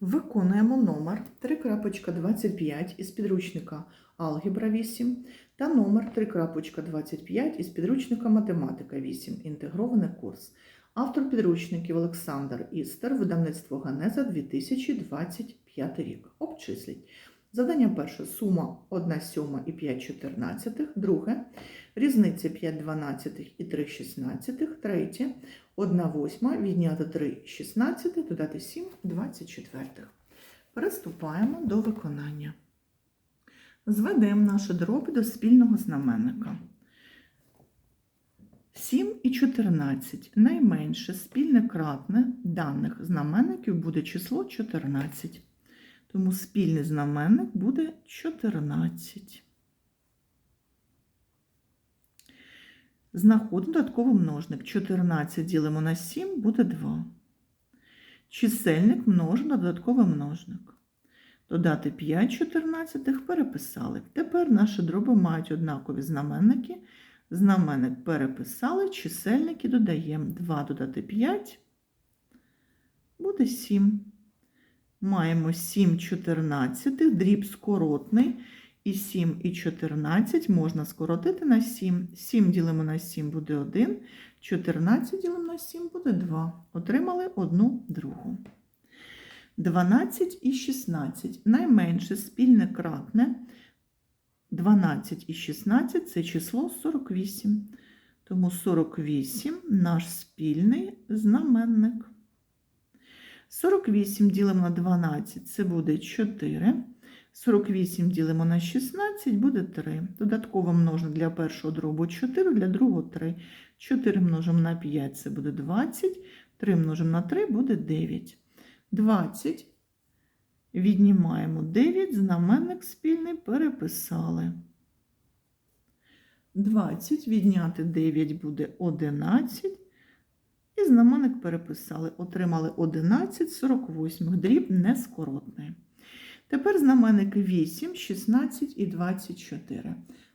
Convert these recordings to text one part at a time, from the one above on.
Виконуємо номер 3.25 із підручника Алгебра 8 та номер 3.25 із підручника Математика 8. Інтегрований курс. Автор підручників Олександр Істер, видавництво Ганеза 2025 рік. Обчисліть. Завдання перше. Сума 1 сьома і 5 чотирнадцятих. Друге. Різниця 5 дванадцятих і 3 шістнадцятих. Третє. 1 восьма відняти 3 16, додати 7 24. Переступаємо до виконання. Зведемо наші дроби до спільного знаменника. 7 і 14. Найменше спільне кратне даних знаменників буде число 14. Тому спільний знаменник буде 14. Знаходимо додатковий множник. 14 ділимо на 7 буде 2. Чисельник множимо на додатковий множник. Додати 5 чотирнадцятих переписали. Тепер наші дроби мають однакові знаменники. Знаменник переписали, чисельники додаємо 2 додати 5 буде 7. Маємо 7 чотирнадцятих, дріб скоротний. І 7 і 14 можна скоротити на 7. 7 ділимо на 7 буде 1, 14 ділимо на 7 буде 2. Отримали одну другу. 12 і 16. Найменше спільне кратне. 12 і 16 це число 48. Тому 48 наш спільний знаменник. 48 ділимо на 12 це буде 4. 48 ділимо на 16 буде 3. Додатково множимо для першого дробу 4, для другого 3. 4 множимо на 5 це буде 20. 3 множимо на 3 буде 9. 20. Віднімаємо 9, знаменник спільний переписали. 20 відняти 9 буде 11. І знаменник переписали. Отримали 11 48. Дріб нескоротний. Тепер знаменники 8, 16 і 24.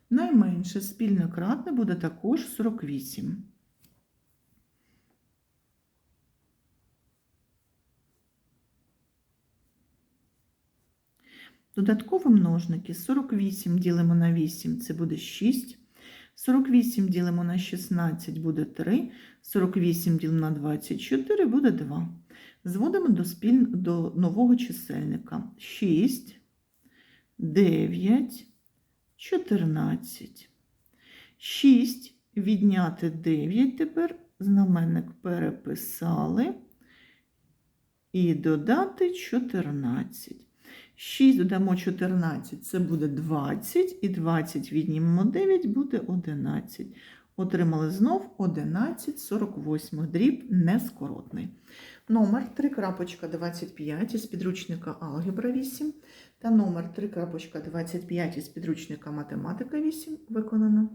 Найменше спільне кратне буде також 48. Додаткові множники 48 ділимо на 8 це буде 6. 48 ділимо на 16 буде 3. 48 ділимо на 24 буде 2. Зводимо до, спіль... до нового чисельника 6, 9, 14. 6 відняти 9 тепер знаменник переписали і додати 14. 6 додамо 14, це буде 20, і 20 віднімемо 9, буде 11. Отримали знов 11 48 дріб нескоротний. Номер 3.25 із підручника Алгебра 8 та номер 3.25 із підручника Математика 8 виконано.